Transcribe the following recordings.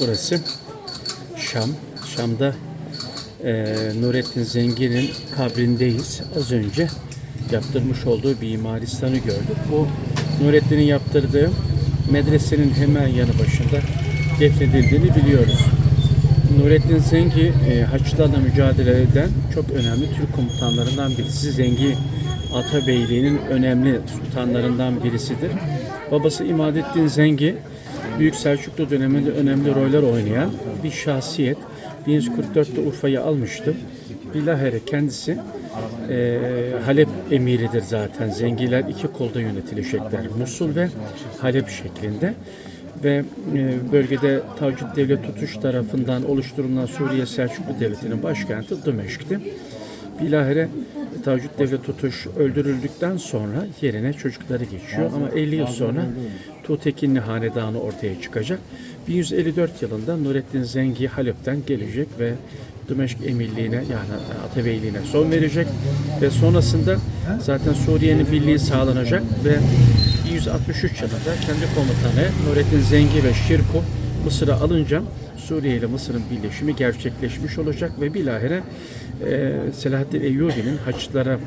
Burası Şam. Şam'da e, Nurettin Zengin'in kabrindeyiz. Az önce yaptırmış olduğu bir imaristanı gördük. Bu Nurettin'in yaptırdığı medresenin hemen yanı başında defnedildiğini biliyoruz. Nurettin Zengi e, Haçlılarla mücadele eden çok önemli Türk komutanlarından birisi. Zengi Atabeyliği'nin önemli sultanlarından birisidir. Babası İmadettin Zengi Büyük Selçuklu döneminde önemli roller oynayan bir şahsiyet. 1144'te Urfa'yı almıştı. Bilahare kendisi e, Halep emiridir zaten. Zengiler iki kolda yönetilecekler. Musul ve Halep şeklinde ve e, bölgede Tavcid Devlet Tutuş tarafından oluşturulan Suriye Selçuklu Devleti'nin başkenti Dimeşk'ti. Bilahare Tavcid Devlet Tutuş öldürüldükten sonra yerine çocukları geçiyor ama 50 yıl sonra Tutekinli Hanedanı ortaya çıkacak. 1154 yılında Nurettin Zengi Halep'ten gelecek ve Dimeşk emirliğine yani Atabeyliğine son verecek ve sonrasında zaten Suriye'nin birliği sağlanacak ve 1163 yılında kendi komutanı Nurettin Zengi ve Şirkuh Mısır'a alınca Suriye ile Mısır'ın birleşimi gerçekleşmiş olacak ve bilahare e, Selahaddin Eyyubi'nin Haçlılara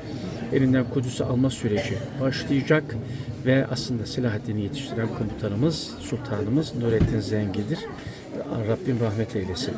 elinden Kudüs'ü alma süreci başlayacak ve aslında Selahaddin'i yetiştiren komutanımız, sultanımız Nurettin Zengi'dir. Rabbim rahmet eylesin.